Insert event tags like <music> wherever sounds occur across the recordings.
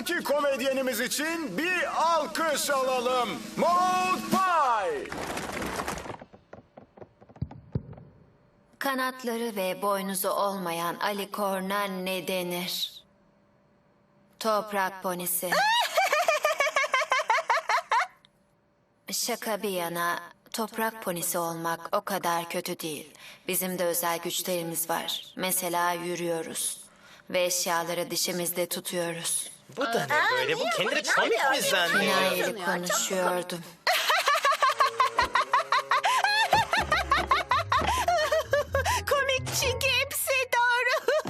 Sıradaki komedyenimiz için bir alkış alalım. Maud Pie. Kanatları ve boynuzu olmayan Ali Korn'a ne denir? Toprak ponisi. <laughs> Şaka bir yana, toprak ponisi olmak o kadar kötü değil. Bizim de özel güçlerimiz var. Mesela yürüyoruz ve eşyaları dişimizde tutuyoruz. Bu da ne böyle? Bu kendini komik mi zannediyor? Konuşuyordum. <laughs> Komik çünkü hepsi doğru.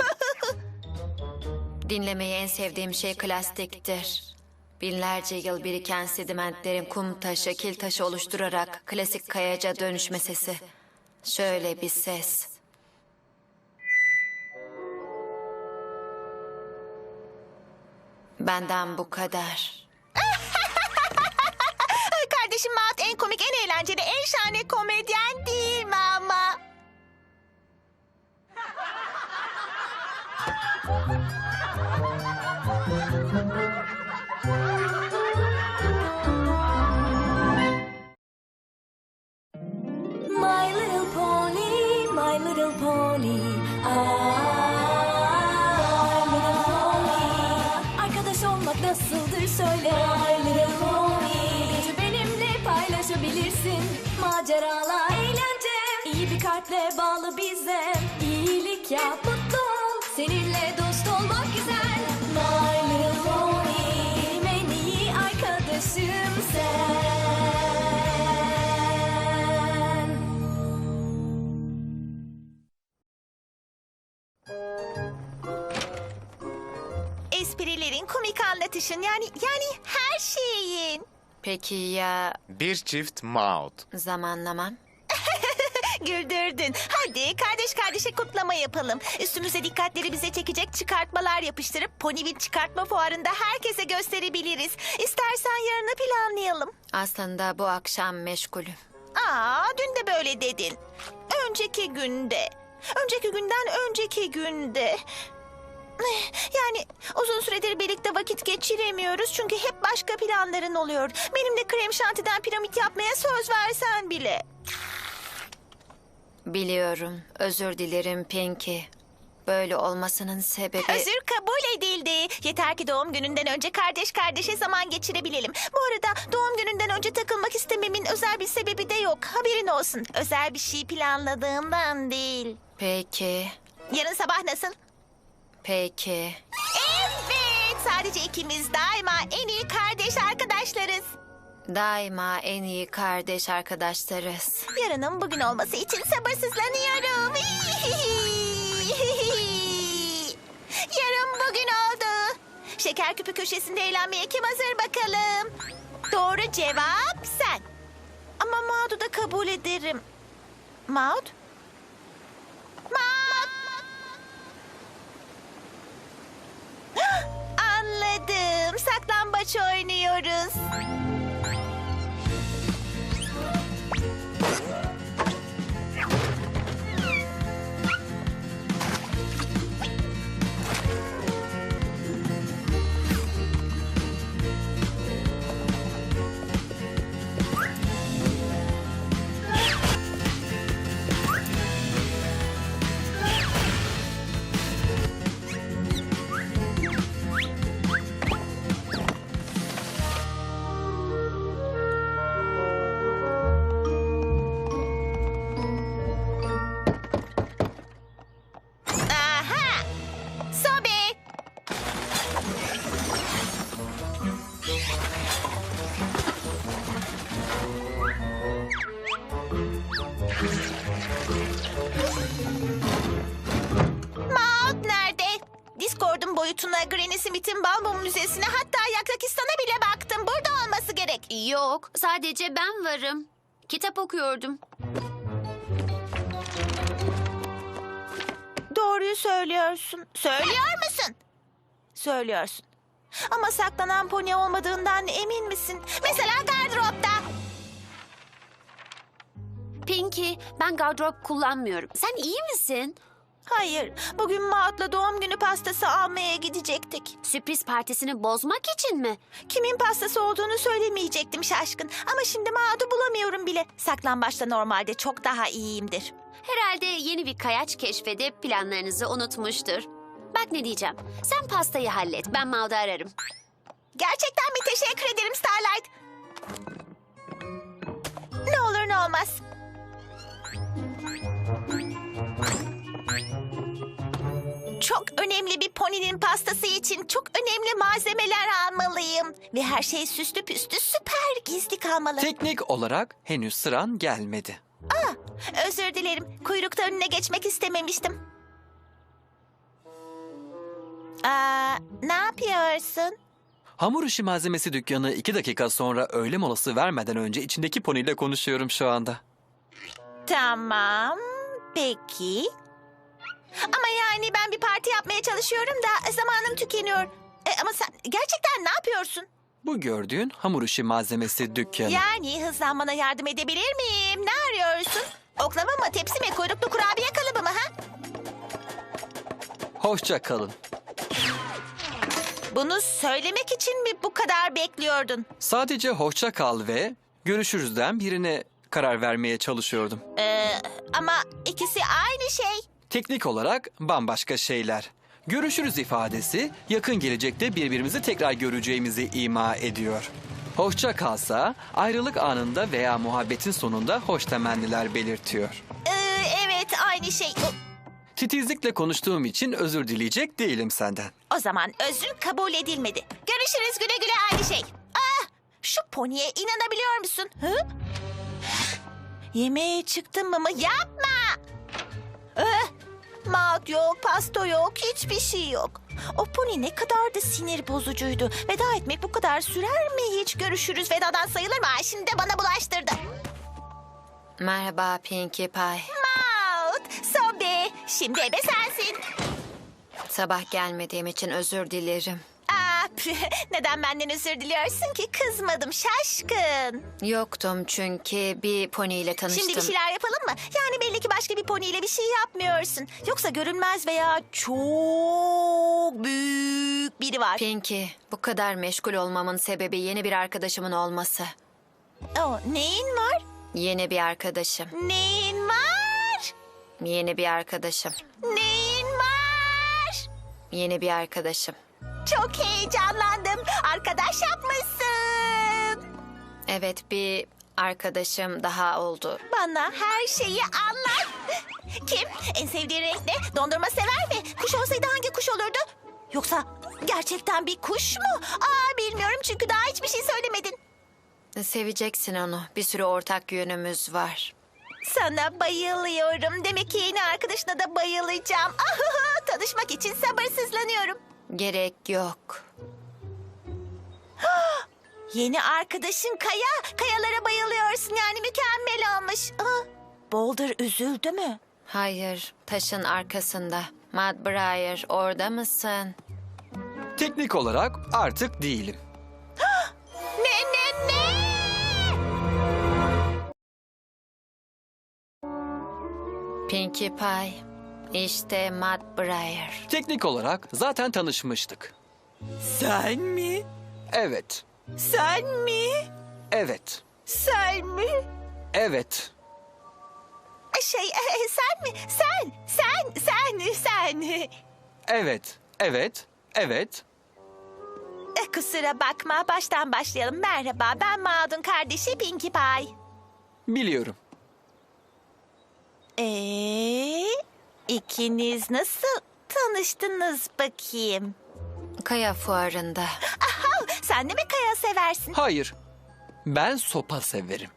<laughs> Dinlemeyi en sevdiğim şey klastiktir. Binlerce yıl biriken sedimentlerin kum taşı, kil taşı oluşturarak klasik kayaca dönüşme sesi. Şöyle bir ses. Benden bu kadar. <laughs> Kardeşim Maat en komik, en eğlenceli, en şahane komedyen değil mi ama? My little pony, my little pony. I, kalple bağlı bize. İyilik yap, mutlu ol. Seninle dost olmak güzel. My little pony. Benim en iyi arkadaşım sen. Esprilerin, komik anlatışın yani yani her şeyin. Peki ya Bir çift Maud. zamanlamam? Güldürdün. Hadi kardeş kardeşe kutlama yapalım. Üstümüze dikkatleri bize çekecek çıkartmalar yapıştırıp Ponyville çıkartma fuarında herkese gösterebiliriz. İstersen yarını planlayalım. Aslında bu akşam meşgulüm. Aa, dün de böyle dedin. Önceki günde. Önceki günden önceki günde. Yani uzun süredir birlikte vakit geçiremiyoruz çünkü hep başka planların oluyor. Benimle krem şantiden piramit yapmaya söz versen bile. Biliyorum. Özür dilerim Pinky. Böyle olmasının sebebi... Özür kabul edildi. Yeter ki doğum gününden önce kardeş kardeşe zaman geçirebilelim. Bu arada doğum gününden önce takılmak istememin özel bir sebebi de yok. Haberin olsun. Özel bir şey planladığımdan değil. Peki, Yarın sabah nasıl? peki. Evet, sadece ikimiz daima en iyi kardeş arkadaşlarız. Daima en iyi kardeş arkadaşlarız. Yarının bugün olması için sabırsızlanıyorum. <laughs> Yarın bugün oldu. Şeker küpü köşesinde eğlenmeye kim hazır bakalım? Doğru cevap sen. Ama Maud'u da kabul ederim. Maud? Maud! <gasps> Anladım. Saklambaç oynuyoruz. Sadece ben varım. Kitap okuyordum. Doğruyu söylüyorsun. Söylüyor musun? Söylüyorsun. Ama saklanan pony olmadığından emin misin? Mesela gardıropta. Pinky, ben gardırop kullanmıyorum. Sen iyi misin? Hayır, bugün Maud'la doğum günü pastası almaya gidecektik. Sürpriz partisini bozmak için mi? Kimin pastası olduğunu söylemeyecektim şaşkın. Ama şimdi Maud'u bulamıyorum bile. Saklambaçta normalde çok daha iyiyimdir. Herhalde yeni bir kayaç keşfedip planlarınızı unutmuştur. Bak ne diyeceğim. Sen pastayı hallet. Ben Maud'u ararım. Gerçekten mi? Teşekkür poninin pastası için çok önemli malzemeler almalıyım. Ve her şey süslü püslü süper gizli kalmalı. Teknik olarak henüz sıran gelmedi. Özür dilerim. Kuyrukta önüne geçmek istememiştim. Aa, ne yapıyorsun? Hamur işi malzemesi dükkanı iki dakika sonra öğle molası vermeden önce içindeki poniyle konuşuyorum şu anda. Tamam, peki. Ama yani ben bir parti çalışıyorum da zamanım tükeniyor. E, ama sen gerçekten ne yapıyorsun? Bu gördüğün hamur işi malzemesi dükkanı. Yani hızlanmana yardım edebilir miyim? Ne arıyorsun? Oklava mı, tepsi mi, kuyruklu kurabiye kalıbı mı ha? Hoşça kalın. Bunu söylemek için mi bu kadar bekliyordun? Sadece hoşça kal ve görüşürüzden birine karar vermeye çalışıyordum. Ee, ama ikisi aynı şey. Teknik olarak bambaşka şeyler. Görüşürüz ifadesi yakın gelecekte birbirimizi tekrar göreceğimizi ima ediyor. Hoşça kalsa ayrılık anında veya muhabbetin sonunda hoş temenniler belirtiyor. Ee, evet aynı şey. Titizlikle konuştuğum için özür dileyecek değilim senden. o zaman özrün kabul edilmedi. Görüşürüz güle güle aynı şey. Ah, şu poniye inanabiliyor musun? Hı? Yemeğe çıktın mı mı? Yapma! Ah, Maut yok, pasto yok, hiçbir şey yok. O pony ne kadar da sinir bozucuydu. Veda etmek bu kadar sürer mi hiç? Görüşürüz vedadan sayılır mı? Ay, Şimdi de bana bulaştırdı. Merhaba Pinkie Pie. Maut, sobe. Şimdi ebe sensin. Sabah gelmediğim için özür dilerim. <laughs> Neden benden özür diliyorsun ki? Kızmadım şaşkın. Yoktum çünkü bir pony ile tanıştım. Şimdi bir şeyler yapalım mı? Yani belli ki başka bir poniyle bir şey yapmıyorsun. Yoksa görünmez veya çok büyük biri var. Pinkie, bu kadar meşgul olmamın sebebi yeni bir arkadaşımın olması. Oh, neyin var? Yeni bir arkadaşım. Neyin var? Yeni bir arkadaşım. Neyin var? Yeni bir arkadaşım. Çok heyecanlandım. Arkadaş yapmışsın. Evet bir arkadaşım daha oldu. Bana her şeyi anlat. Kim? En sevdiği renk ne? Dondurma sever mi? Kuş olsaydı hangi kuş olurdu? Yoksa gerçekten bir kuş mu? Aa bilmiyorum çünkü daha hiçbir şey söylemedin. Seveceksin onu. Bir sürü ortak yönümüz var. Sana bayılıyorum. Demek ki yeni arkadaşına da bayılacağım. <laughs> Tanışmak için sabırsızlanıyorum. Gerek yok. <gasps> Yeni arkadaşın Kaya. Kayalara bayılıyorsun yani mükemmel olmuş. Aa, Boulder üzüldü mü? Hayır, taşın arkasında. Mudbriar, orada mısın? Teknik olarak artık değilim. <gasps> Ne ne ne? Pinkie Pie, işte Mudbriar. Teknik olarak zaten tanışmıştık. Sen mi? Evet, Sen mi? evet, Sen mi? evet. Şey e, sen mi? Sen, sen, sen, sen. Evet, evet, evet. E, Kusura bakma baştan başlayalım. Merhaba ben Maud'un kardeşi Pinkie Pie. Biliyorum. Ee, ikiniz nasıl tanıştınız bakayım? Kaya fuarında. Aha, sen de mi kaya seversin? Hayır. Ben sopa severim.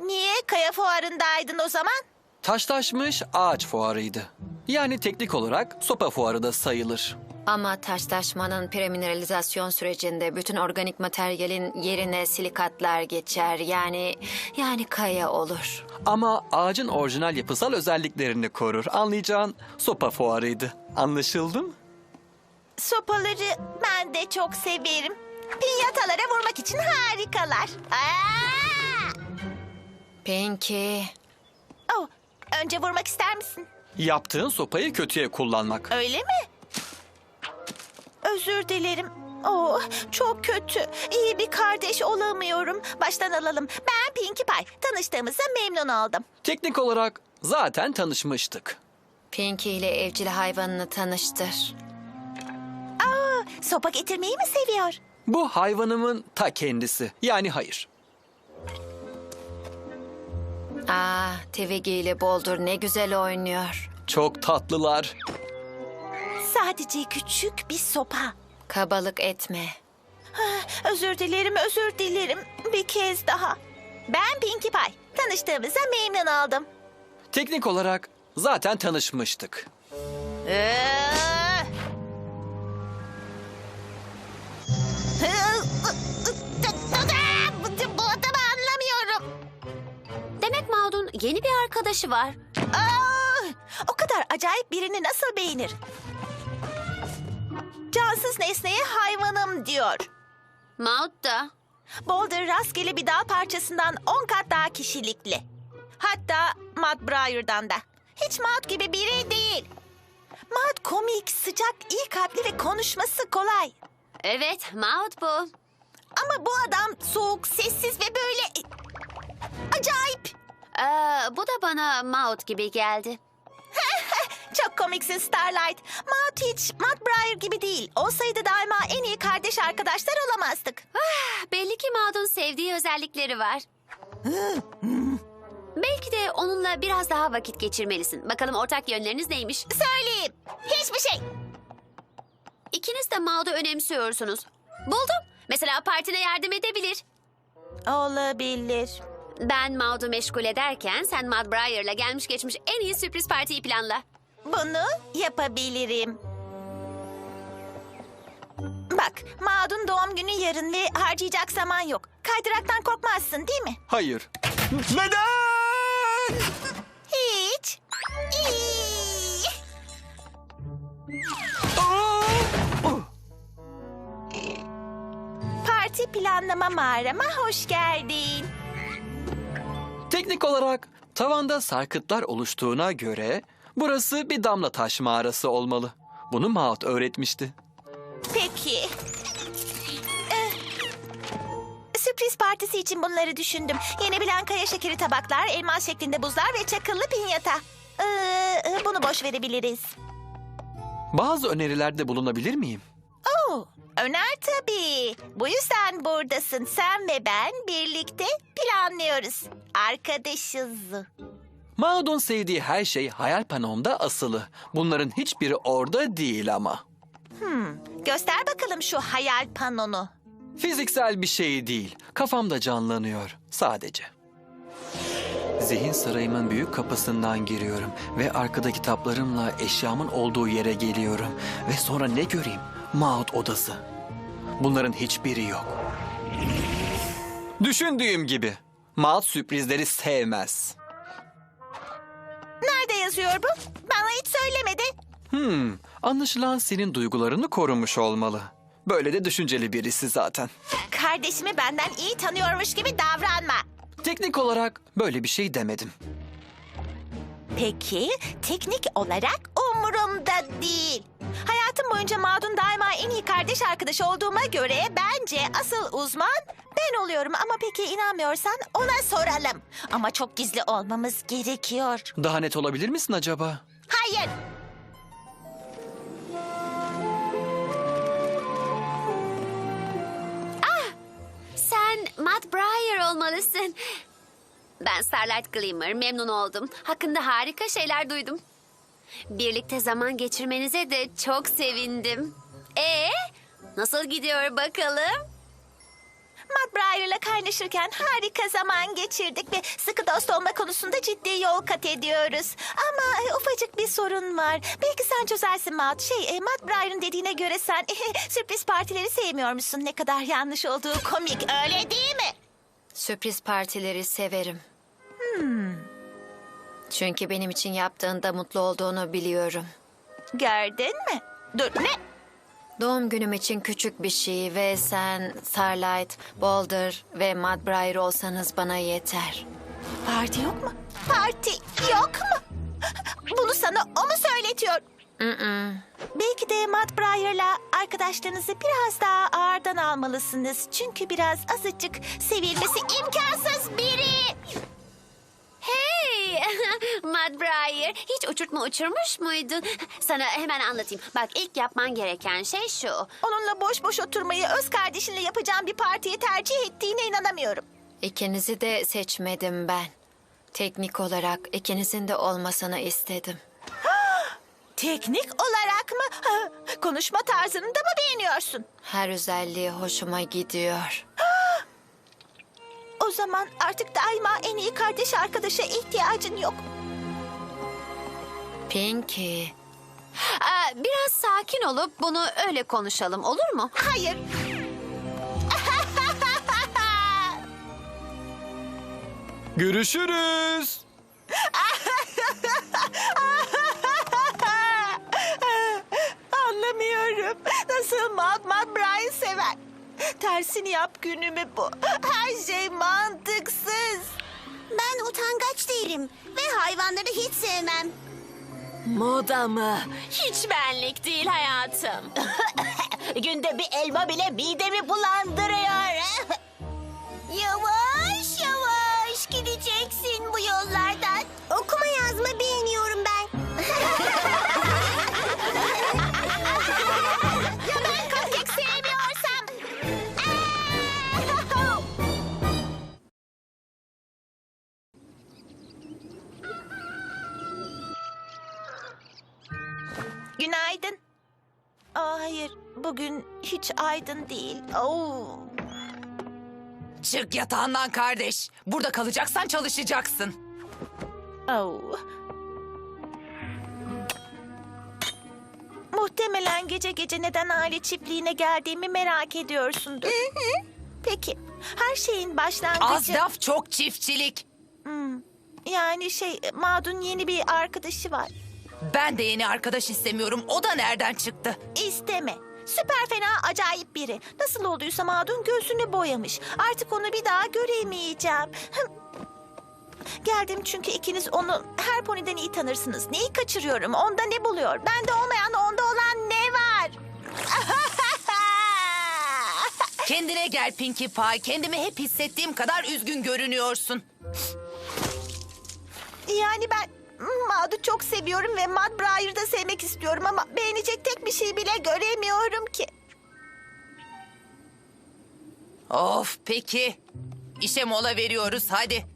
Niye kaya fuarındaydın o zaman? Taşlaşmış ağaç fuarıydı. Yani teknik olarak sopa fuarı da sayılır. Ama taşlaşmanın premineralizasyon sürecinde bütün organik materyalin yerine silikatlar geçer. Yani yani kaya olur. Ama ağacın orijinal yapısal özelliklerini korur. Anlayacağın sopa fuarıydı. Anlaşıldı mı? Sopaları ben de çok severim. Pinyatalara vurmak için harikalar. Aa! Pinkie, Oh, önce vurmak ister misin? Yaptığın sopayı kötüye kullanmak. Öyle mi? Özür dilerim. Oo, çok kötü. İyi bir kardeş olamıyorum. Baştan alalım. Ben Pinkie Pie. Tanıştığımıza memnun oldum. Teknik olarak zaten tanışmıştık. Pinky ile evcil hayvanını tanıştır. Aa, sopa getirmeyi mi seviyor? Bu hayvanımın ta kendisi. Yani hayır. Aa, Twiggy ile Boulder ne güzel oynuyor. Çok tatlılar. Sadece küçük bir sopa. Kabalık etme. Özür dilerim, özür dilerim. Bir kez daha. Ben Pinkie Pie. Tanıştığımıza memnun oldum. Teknik olarak zaten tanışmıştık. Ee? Yeni bir arkadaşı var. Aa, o kadar acayip birini nasıl beğenir? Cansız nesneye hayvanım diyor. Maud da. Boulder rastgele bir dağ parçasından on kat daha kişilikli. Hatta Matt Breyer'dan da. Hiç Matt gibi biri değil. Matt komik, sıcak, iyi kalpli ve konuşması kolay. Evet, Maud bu. Ama bu adam soğuk, sessiz ve böyle... Acayip. Ee, bu da bana Maud gibi geldi. <laughs> Çok komiksin Starlight. Matt hiç Matt Breyer gibi değil. Olsaydı daima en iyi kardeş arkadaşlar olamazdık. Belli ki Maud'un sevdiği özellikleri var. Belki de onunla biraz daha vakit geçirmelisin. Bakalım ortak yönleriniz neymiş? Söyleyeyim. Hiçbir şey. İkiniz de Maud'u önemsiyorsunuz. Buldum. Mesela partine yardım edebilir. Olabilir. Ben Maud'u meşgul ederken sen Maud Breyer'la gelmiş geçmiş en iyi sürpriz partiyi planla. Bunu yapabilirim. Bak, Maud'un doğum günü yarın ve harcayacak zaman yok. Kaydıraktan korkmazsın değil mi? Hayır. Neden? Hiç. İyi. Parti planlama mağarama hoş geldin. Teknik olarak tavanda sarkıtlar oluştuğuna göre burası bir damla taş mağarası olmalı. Bunu Maud öğretmişti. Peki. Ee, sürpriz partisi için bunları düşündüm. Yenebilen kaya şekeri tabaklar, elmas şeklinde buzlar ve çakıllı pinyata. Ee, bunu boş verebiliriz. Bazı önerilerde bulunabilir miyim? Öner tabii. Bu yüzden buradasın. Sen ve ben birlikte planlıyoruz. Arkadaşız. Maud'un sevdiği her şey hayal panomda asılı. Bunların hiçbiri orada değil ama. Göster bakalım şu hayal panonu. Fiziksel bir şey değil. Kafamda canlanıyor sadece. Zihin sarayımın büyük kapısından giriyorum ve arkada kitaplarımla eşyamın olduğu yere geliyorum. Ve sonra ne göreyim? Maud odası. Bunların hiçbiri yok. Düşündüğüm gibi. Maud sürprizleri sevmez. Nerede yazıyor bu? Bana hiç söylemedi. Hmm, anlaşılan senin duygularını korumuş olmalı. Böyle de düşünceli birisi zaten. Kardeşimi benden iyi tanıyormuş gibi davranma. Teknik olarak böyle bir şey demedim. Peki, teknik olarak umurumda değil. Hayatım boyunca Madun daima en iyi kardeş arkadaş olduğuma göre bence asıl uzman ben oluyorum. Ama peki inanmıyorsan ona soralım. Ama çok gizli olmamız gerekiyor. Daha net olabilir misin acaba? Hayır. Sen Matt Breyer olmalısın. Ben Starlight Glimmer, memnun oldum. Hakkında harika şeyler duydum. Birlikte zaman geçirmenize de çok sevindim. Ee, nasıl gidiyor bakalım? Matt Breyer'la kaynaşırken harika zaman geçirdik ve sıkı dost olma konusunda ciddi yol kat ediyoruz. Ama e, ufacık bir sorun var. Belki sen çözersin Matt. Şey, e, Matt Breyer'ın dediğine göre sen <laughs> sürpriz partileri sevmiyor musun? Ne kadar yanlış olduğu komik öyle değil mi? Sürpriz partileri severim. Çünkü benim için yaptığında mutlu olduğunu biliyorum. Gördün mü? Dur ne? Doğum günüm için küçük bir şey ve sen Starlight, Boulder ve Mudbriar olsanız bana yeter. Parti yok mu? Parti yok mu? Bunu sana o mu söyletiyor? Belki de Matt Breyer'la arkadaşlarınızı biraz daha ağırdan almalısınız. Çünkü biraz azıcık sevilmesi imkansız biri. Hey! Mad Briar, hiç uçurtma uçurmuş muydun? Sana hemen anlatayım. Bak ilk yapman gereken şey şu. Onunla boş boş oturmayı öz kardeşinle yapacağım bir partiye tercih ettiğine inanamıyorum. İkinizi de seçmedim ben. Teknik olarak ikinizin de olmasını istedim. <gasps> Teknik olarak mı? <gasps> Konuşma tarzını da mı beğeniyorsun? Her özelliği hoşuma gidiyor. <gasps> O zaman artık daima en iyi kardeş arkadaşa ihtiyacın yok. Pinky, Aa, biraz sakin olup bunu öyle konuşalım olur mu? Hayır. Görüşürüz. <laughs> Anlamıyorum. Nasıl Mad Mad Brian sever. Tersini yap günümü bu. Her şey mantıksız. Ben utangaç değilim ve hayvanları hiç sevmem. Moda mı? Hiç benlik değil hayatım. <laughs> Günde bir elma bile midemi bulandırıyor. <laughs> Yavaş Günaydın. Aa, hayır, bugün hiç aydın değil. Oo. Çık yatağından kardeş. Burada kalacaksan çalışacaksın. Oo. Muhtemelen gece gece neden aile çiftliğine geldiğimi merak ediyorsundur. Peki, her şeyin başlangıcı... Az laf çok çiftçilik. Yani şey, Madun yeni bir arkadaşı var. Ben de yeni arkadaş istemiyorum. O da nereden çıktı? İsteme. Süper fena acayip biri. Nasıl olduysa Madun gözünü boyamış. Artık onu bir daha göremeyeceğim. Hım. Geldim çünkü ikiniz onu her poniden iyi tanırsınız. Neyi kaçırıyorum? Onda ne buluyor? Bende olmayan onda olan ne var? <laughs> Kendine gel Pinkie Pie. Kendimi hep hissettiğim kadar üzgün görünüyorsun. yani ben Mad'u çok seviyorum ve Mad Breyer'ı da sevmek istiyorum ama beğenecek tek bir şey bile göremiyorum ki. Of peki. İşe mola veriyoruz hadi.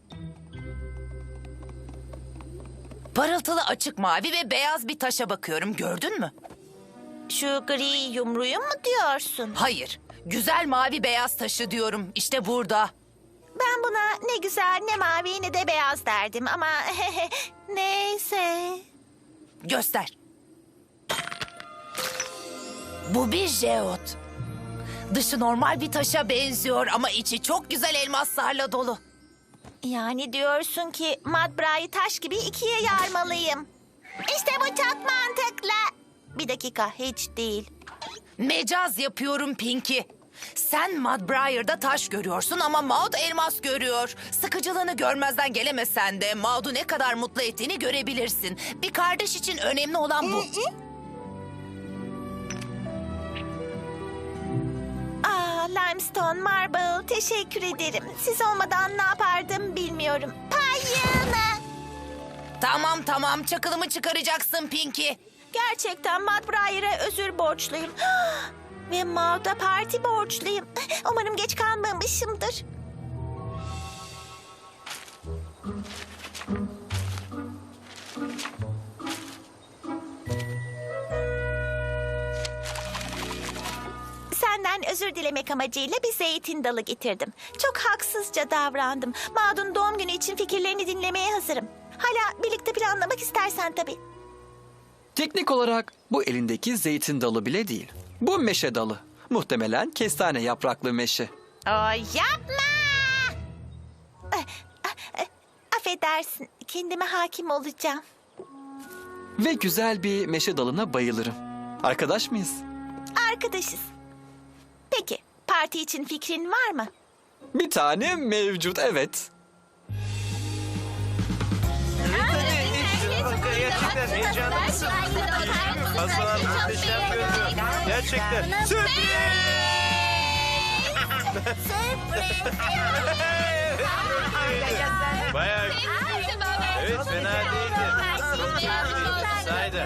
Parıltılı açık mavi ve beyaz bir taşa bakıyorum. Gördün mü? Şu gri yumruyu mu diyorsun? Hayır. Güzel mavi beyaz taşı diyorum. İşte burada. Ben buna ne güzel ne mavi ne de beyaz derdim ama <laughs> neyse. Göster. Bu bir jeot. Dışı normal bir taşa benziyor ama içi çok güzel elmaslarla dolu. Yani diyorsun ki Madbra'yı taş gibi ikiye yarmalıyım. İşte bu çok mantıklı. Bir dakika hiç değil. Mecaz yapıyorum Pinky. Sen Mudbrier'da taş görüyorsun ama Maud elmas görüyor. Sıkıcılığını görmezden gelemesen de Maud'u ne kadar mutlu ettiğini görebilirsin. Bir kardeş için önemli olan bu. Aa, limestone, marble teşekkür ederim. Siz olmadan ne yapardım bilmiyorum. Payını. Tamam tamam çakılımı çıkaracaksın Pinky. Gerçekten Madbra'ya özür borçluyum. Ve Maud'a parti borçluyum. Umarım geç kalmamışımdır. Senden özür dilemek amacıyla bir zeytin dalı getirdim. Çok haksızca davrandım. Maud'un doğum günü için fikirlerini dinlemeye hazırım. Hala birlikte planlamak istersen tabii. Teknik olarak bu elindeki zeytin dalı bile değil. Bu meşe dalı. Muhtemelen kestane yapraklı meşe. Ay yapma! Ah, Affedersin, kendime hakim olacağım. Ve güzel bir meşe dalına bayılırım. Arkadaş mıyız? Arkadaşız. Peki, parti için fikrin var mı? Bir tane mevcut evet. Gerçekten heyecanlı mısın? Hasan muhteşem görünüyor. Gerçekten. Sürpriz! Bayağı Evet fena değildi. Saydı.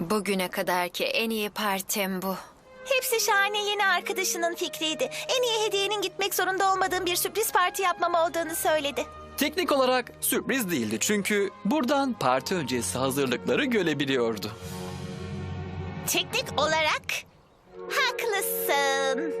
Bugüne kadarki en iyi partim bu. Hepsi şahane yeni arkadaşının fikriydi. En iyi hediyenin gitmek zorunda olmadığım bir sürpriz parti yapmam olduğunu söyledi. Teknik olarak sürpriz değildi çünkü buradan parti öncesi hazırlıkları görebiliyordu. Teknik olarak haklısın.